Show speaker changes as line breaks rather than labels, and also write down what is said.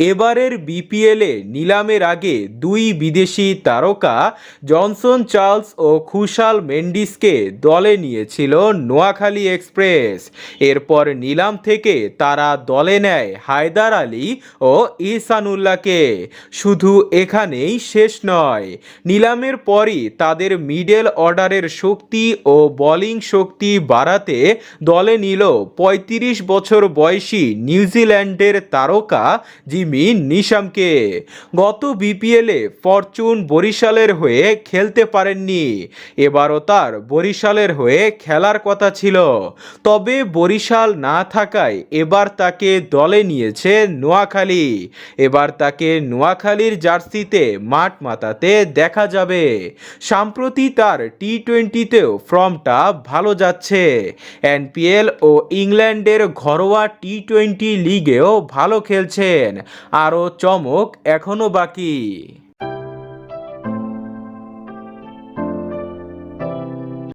এবারের বিপিএলে নিলামের আগে দুই বিদেশি তারকা জনসন চার্লস ও খুশাল মেন্ডিসকে দলে নিয়েছিল নোয়াখালী এক্সপ্রেস। এরপর নিলাম থেকে তারা দলে নেয় হায়দার আলী ও ইহসানুল্লাহকে। শুধু এখানেই শেষ নয়, নিলামের পরই তাদের মিডল অর্ডারের শক্তি ও বোলিং শক্তি বাড়াতে দলে নিল পঁয়ত্রিশ বছর বয়সী নিউজিল্যান্ডের তারকা জিমি নিশামকে। গত বিপিএলে ফরচুন বরিশালের হয়ে খেলতে পারেননি। এবারও তার বরিশালের হয়ে খেলার কথা ছিল। তবে বরিশাল না থাকায় এবার তাকে দলে নিয়েছে নোয়াখালী। এবার তাকে নোয়াখালীর জার্সিতে মাঠ মাতাতে দেখা যাবে। সম্প্রতি তার টি টোয়েন্টিতেও ফর্মটা ভালো যাচ্ছে। এনপিএল ও ইংল্যান্ডের ঘরোয়া টি টোয়েন্টি লিগেও ভালো খেলছেন। আরও চমক এখনও বাকি।